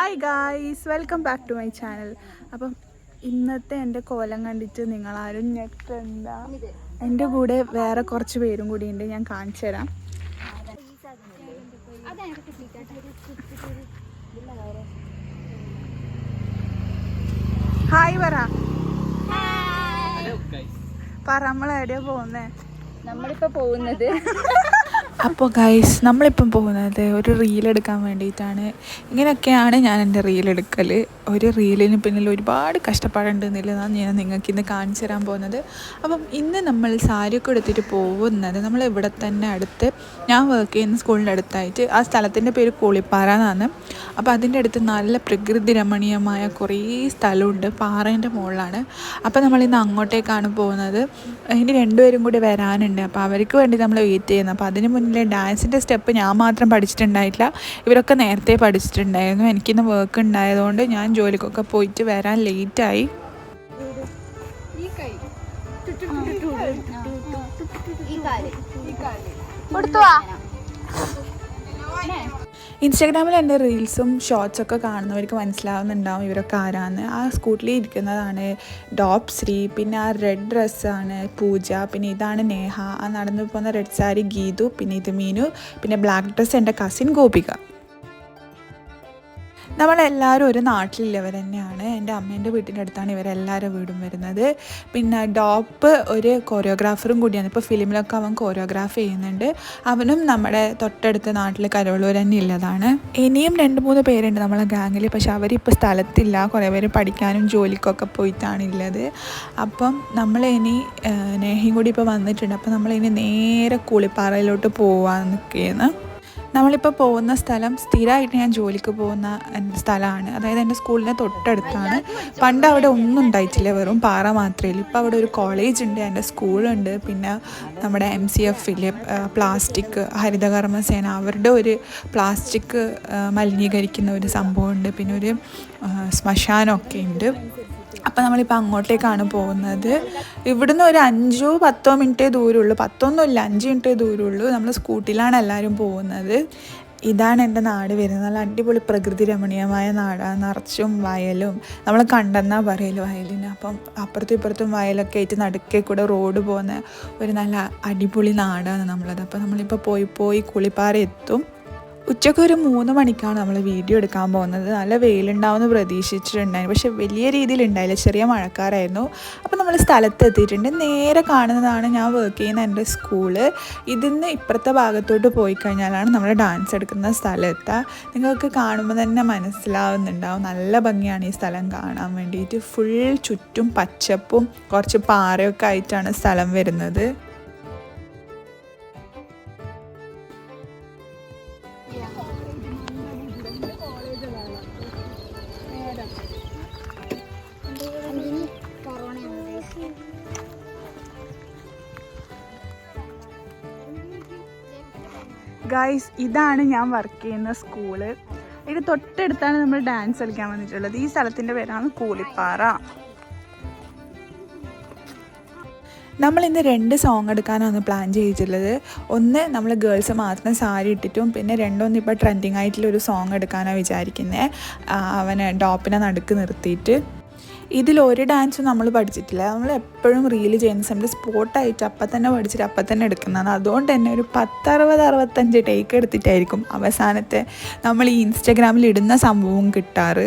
Hi guys welcome back to my channel അപ്പം ഇന്നത്തെ എന്റെ കോലം കണ്ടിട്ട് നിങ്ങളാരും ഞെട്ടണ്ട. എന്റെ കൂടെ വേറെ കുറച്ച് പേരും കൂടി ഉണ്ട്. ഞാൻ കാണിച്ചു തരാം. ഹായ് പറ. പറ നമ്മൾ എവിടെയാ പോകുന്നേ? നമ്മളിപ്പോ പോകുന്നത്. അപ്പോൾ ഗൈസ് നമ്മളിപ്പം പോകുന്നത് ഒരു റീൽ എടുക്കാൻ വേണ്ടിയിട്ടാണ്. ഇങ്ങനെയൊക്കെയാണ് ഞാൻ എന്റെ റീൽ എടുക്കൽ ഒരു റീലിന് പിന്നിൽ ഒരുപാട് കഷ്ടപ്പാടുണ്ട് എന്നുള്ളതാണ് ഞാൻ നിങ്ങൾക്ക് ഇന്ന് കാണിച്ചു തരാൻ പോകുന്നത്. അപ്പം ഇന്ന് നമ്മൾ സാരിയൊക്കെ എടുത്തിട്ട് പോകുന്നത് നമ്മൾ ഇവിടെ തന്നെ അടുത്ത്. ഞാൻ വർക്ക് ചെയ്യുന്ന സ്കൂളിന്റെ അടുത്തായിട്ട്. ആ സ്ഥലത്തിന്റെ പേര് കൂളിപ്പാറ എന്നാണ്. അപ്പോൾ അതിന്റെ അടുത്ത് നല്ല പ്രകൃതി രമണീയമായ കുറേ സ്ഥലമുണ്ട്. പാറേന്റെ മുകളിലാണ്. അപ്പോൾ നമ്മൾ ഇന്ന് അങ്ങോട്ടേക്കാണ് പോകുന്നത്. ഇനി രണ്ടുപേരും കൂടി വരാനുണ്ട്. അപ്പോൾ അവർക്ക് വേണ്ടി നമ്മൾ വെയിറ്റ് ചെയ്യുന്നത് അപ്പോൾ അതിന് മുന്നിലെ ഡാൻസിന്റെ സ്റ്റെപ്പ് ഞാൻ മാത്രം പഠിച്ചിട്ടുണ്ടായിട്ടില്ല ഇവരൊക്കെ നേരത്തെ പഠിച്ചിട്ടുണ്ടായിരുന്നു എനിക്കിന്ന് വർക്ക് ഉണ്ടായതുകൊണ്ട് ഞാൻ ജോലിക്കൊക്കെ പോയിട്ട് വരാൻ ലേറ്റായി കാൽ ഇൻസ്റ്റാഗ്രാമിൽ എന്റെ റീൽസും ഷോർട്സൊക്കെ കാണുന്നവർക്ക് മനസ്സിലാവുന്നുണ്ടാവും ഇവരൊക്കെ ആരാന്ന്. ആ സ്കൂട്ടിൽ ഇരിക്കുന്നതാണ് ഡോപ് ശ്രീ പിന്നെ ആ റെഡ് ഡ്രസ്സാണ് പൂജ പിന്നെ ഇതാണ് നേഹ ആ നടന്നു പോകുന്ന റെഡ് സാരി ഗീതു പിന്നെ ഇത് മീനു പിന്നെ ബ്ലാക്ക് ഡ്രസ്സ് എന്റെ കസിൻ ഗോപിക. നമ്മളെല്ലാവരും ഒരു നാട്ടിലുള്ളവർ തന്നെയാണ്. എന്റെ അമ്മേന്റെ വീട്ടിന്റെ അടുത്താണ് ഇവരെല്ലാവരും വീടും വരുന്നത്. പിന്നെ ഡോപ്പ് ഒരു കൊറിയോഗ്രാഫറും കൂടിയാണ്. ഇപ്പോൾ ഫിലിമിലൊക്കെ അവൻ കൊറിയോഗ്രാഫ് ചെയ്യുന്നുണ്ട്. അവനും നമ്മുടെ തൊട്ടടുത്ത നാട്ടിൽ കരോളൂർ തന്നെ ഉള്ളതാണ്. ഇനിയും രണ്ട് മൂന്ന് പേരുണ്ട് നമ്മളെ ഗാങ്ങിൽ. പക്ഷെ അവരിപ്പോൾ സ്ഥലത്തില്ല. കുറേ പേര് പഠിക്കാനും ജോലിക്കൊക്കെ പോയിട്ടാണ് ഉള്ളത്. അപ്പം നമ്മൾ ഇനി നേഹിയും കൂടി ഇപ്പോൾ വന്നിട്ടുണ്ട്. അപ്പോൾ നമ്മളിനി നേരെ കൂളിപ്പാറയിലോട്ട് പോവാൻ നിൽക്കുകയാണ്. നമ്മളിപ്പോൾ പോകുന്ന സ്ഥലം സ്ഥിരമായിട്ട് ഞാൻ ജോലിക്ക് പോകുന്ന സ്ഥലമാണ്. അതായത് എന്റെ സ്കൂളിന്റെ തൊട്ടടുത്താണ്. പണ്ട് അവിടെ ഒന്നും ഉണ്ടായിട്ടില്ല. വെറും പാറ മാത്രമേ ഉള്ളൂ. ഇപ്പോൾ അവിടെ ഒരു കോളേജ് ഉണ്ട് എന്റെ സ്കൂളുണ്ട്. പിന്നെ നമ്മുടെ എം സി എഫിൽ പ്ലാസ്റ്റിക് ഹരിതകർമ്മസേന. അവരുടെ ഒരു പ്ലാസ്റ്റിക് മലിനീകരിക്കുന്ന ഒരു സംഭവമുണ്ട്. പിന്നെ ഒരു ശ്മശാനമൊക്കെ ഉണ്ട്. അപ്പോൾ നമ്മളിപ്പോൾ അങ്ങോട്ടേക്കാണ് പോകുന്നത്. ഇവിടുന്ന് ഒരു അഞ്ചോ പത്തോ മിനിറ്റേ ദൂരമുള്ളൂ. പത്തൊന്നുമില്ല അഞ്ച് മിനിറ്റേ ദൂരമുള്ളൂ. നമ്മൾ സ്കൂട്ടിയിലാണ് എല്ലാവരും പോകുന്നത്. ഇതാണ് എന്റെ നാട് വരുന്നത്. നല്ല അടിപൊളി പ്രകൃതി രമണീയമായ നാടാണ്. നിറച്ചും വയലും. നമ്മൾ കണ്ടെന്നാ പറയൽ വയലിന്. അപ്പം അപ്പുറത്തും ഇപ്പുറത്തും വയലൊക്കെ ആയിട്ട് നടുക്കേ കൂടെ റോഡ് പോകുന്ന ഒരു നല്ല അടിപൊളി നാടാണ് നമ്മളത്. അപ്പോൾ നമ്മളിപ്പോൾ പോയി പോയി കുളിപ്പാറ എത്തും. ഉച്ചയ്ക്ക് ഒരു മൂന്ന് മണിക്കാണ് നമ്മൾ വീഡിയോ എടുക്കാൻ പോകുന്നത്. നല്ല വെയിലുണ്ടാവുമെന്ന് പ്രതീക്ഷിച്ചിട്ടുണ്ടായിരുന്നു. പക്ഷെ വലിയ രീതിയിൽ ഉണ്ടായില്ല. ചെറിയ മഴക്കാരായിരുന്നു അപ്പോൾ നമ്മൾ സ്ഥലത്തെത്തിയിട്ടുണ്ട് നേരെ കാണുന്നതാണ് ഞാൻ വർക്ക് ചെയ്യുന്ന എന്റെ സ്കൂൾ ഇതിന്ന് ഇപ്പുറത്തെ ഭാഗത്തോട്ട് പോയി കഴിഞ്ഞാലാണ് നമ്മൾ ഡാൻസ് എടുക്കുന്ന സ്ഥലം നിങ്ങൾക്ക് കാണുമ്പോൾ തന്നെ മനസ്സിലാവുന്നുണ്ടാവും. നല്ല ഭംഗിയാണ് ഈ സ്ഥലം കാണാൻ വേണ്ടിയിട്ട്. ഫുൾ ചുറ്റും പച്ചപ്പും കുറച്ച് പാറയൊക്കെ ആയിട്ടാണ് സ്ഥലം വരുന്നത്. ഗൈസ് ഇതാണ് ഞാൻ വർക്ക് ചെയ്യുന്ന സ്കൂൾ ഇത് തൊട്ടടുത്താണ് നമ്മൾ ഡാൻസ് കളിക്കാൻ വന്നിട്ടുള്ളത്. ഈ സ്ഥലത്തിന്റെ പേരാണ് കൂലിപ്പാറ. നമ്മൾ ഇന്ന് രണ്ട് സോങ് എടുക്കാനാണ് പ്ലാൻ ചെയ്തിട്ടുള്ളത്. ഒന്ന് നമ്മൾ ഗേൾസ് മാത്രം സാരി ഇട്ടിട്ടും പിന്നെ രണ്ടൊന്നും ഇപ്പോൾ ട്രെൻഡിങ് ആയിട്ടുള്ള ഒരു സോങ് എടുക്കാനാണ് വിചാരിക്കുന്നത് അവനെ ഡോപ്പിനെ നടുക്ക് നിർത്തിയിട്ട്. ഇതിൽ ഒരു ഡാൻസും നമ്മൾ പഠിച്ചിട്ടില്ല. നമ്മൾ എപ്പോഴും റീൽ ചെയ്യുന്ന സമയത്ത് സ്പോട്ടായിട്ട് അപ്പം തന്നെ പഠിച്ചിട്ട് അപ്പം തന്നെ എടുക്കുന്നതാണ്. അതുകൊണ്ട് തന്നെ ഒരു പത്തറുപത് അറുപത്തഞ്ച് ടേക്ക് എടുത്തിട്ടായിരിക്കും അവസാനത്തെ നമ്മൾ ഈ ഇൻസ്റ്റഗ്രാമിൽ ഇടുന്ന സംഭവം കിട്ടാറ്.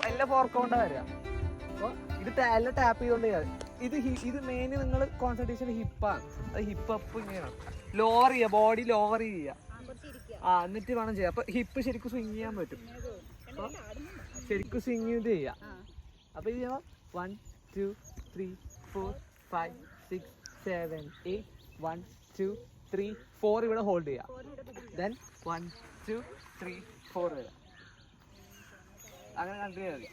ഫോർക്ക് കൊണ്ടാ വരിക. അപ്പൊ ഇത് എല്ലാം ടാപ്പ് ചെയ്തോണ്ട് ചെയ്യാം. ഇത് ഇത് മെയിൻ നിങ്ങൾ കോൺസെൻട്രേഷൻ ഹിപ്പാണ് അത് ഹിപ്പ് അപ്പ് ഇങ്ങനെയാണ്. ലോവർ ചെയ്യുക ബോഡി ലോവർ ചെയ്യുക. ആ എന്നിട്ട് വേണം ചെയ്യാം. അപ്പൊ ഹിപ്പ് ശരിക്കും സ്വിങ് ചെയ്യാൻ പറ്റും. അപ്പൊ ശരിക്കും സ്വിങ് ചെയ്ത് ചെയ്യാം. അപ്പൊ ഇത് ചെയ്യാം. One two three four five six seven eight one two three four ഇവിടെ ഹോൾഡ് ചെയ്യാം. Then one two three four വരാം അങ്ങനെ കണ്ടിന്യൂ മതി.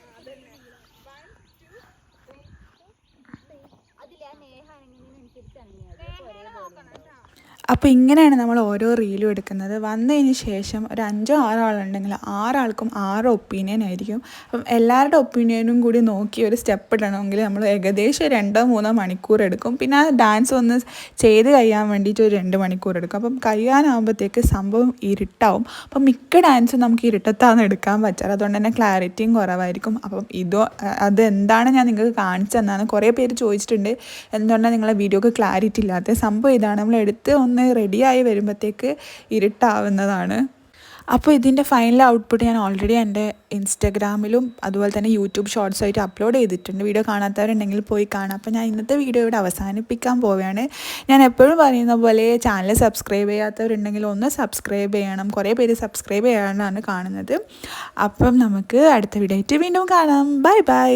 അപ്പോൾ ഇങ്ങനെയാണ് നമ്മൾ ഓരോ റീലും എടുക്കുന്നത്. വന്നതിന് ശേഷം ഒരു അഞ്ചോ ആറോ ആളുണ്ടെങ്കിൽ ആറാൾക്കും ആറ് ഒപ്പീനിയൻ ആയിരിക്കും. അപ്പം എല്ലാവരുടെ ഒപ്പീനിയനും കൂടി നോക്കി ഒരു സ്റ്റെപ്പ് ഇടണമെങ്കിൽ നമ്മൾ ഏകദേശം രണ്ടോ മൂന്നോ മണിക്കൂർ എടുക്കും. പിന്നെ ആ ഡാൻസ് ഒന്ന് ചെയ്ത് കഴിയാൻ വേണ്ടിയിട്ട് ഒരു രണ്ട് മണിക്കൂർ എടുക്കും. അപ്പം കഴിയാനാകുമ്പോഴത്തേക്ക് സംഭവം ഇരുട്ടാവും. അപ്പം മിക്ക ഡാൻസും നമുക്ക് ഇരുട്ടത്താണ് എടുക്കാൻ പറ്റാറ്. അതുകൊണ്ട് തന്നെ ക്ലാരിറ്റിയും കുറവായിരിക്കും. അപ്പം ഇതോ അതെന്താണ് ഞാൻ നിങ്ങൾക്ക് കാണിച്ചു തന്നാണ് കുറേ പേര് ചോദിച്ചിട്ടുണ്ട്. എന്തുകൊണ്ടാണ് നിങ്ങളെ വീഡിയോക്ക് ക്ലാരിറ്റി ഇല്ലാത്ത സംഭവം ഇതാണ്. നമ്മൾ എടുത്ത് ഒന്ന് റെഡിയായി വരുമ്പോഴത്തേക്ക് ഇരുട്ടാവുന്നതാണ്. അപ്പോൾ ഇതിന്റെ ഫൈനൽ ഔട്ട്പുട്ട് ഞാൻ ഓൾറെഡി എന്റെ ഇൻസ്റ്റഗ്രാമിലും അതുപോലെ തന്നെ യൂട്യൂബ് ഷോർട്സ് ആയിട്ട് അപ്ലോഡ് ചെയ്തിട്ടുണ്ട്. വീഡിയോ കാണാത്തവരുണ്ടെങ്കിൽ പോയി കാണാം. അപ്പോൾ ഞാൻ ഇന്നത്തെ വീഡിയോ ഇവിടെ അവസാനിപ്പിക്കാൻ പോവുകയാണ്. ഞാൻ എപ്പോഴും പറയുന്ന പോലെ ചാനൽ സബ്സ്ക്രൈബ് ചെയ്യാത്തവരുണ്ടെങ്കിൽ ഒന്ന് സബ്സ്ക്രൈബ് ചെയ്യണം. കുറേ പേര് സബ്സ്ക്രൈബ് ചെയ്യാനാണ് കാണുന്നത്. അപ്പം നമുക്ക് അടുത്ത വീഡിയോ ആയിട്ട് വീണ്ടും കാണാം. Bye bye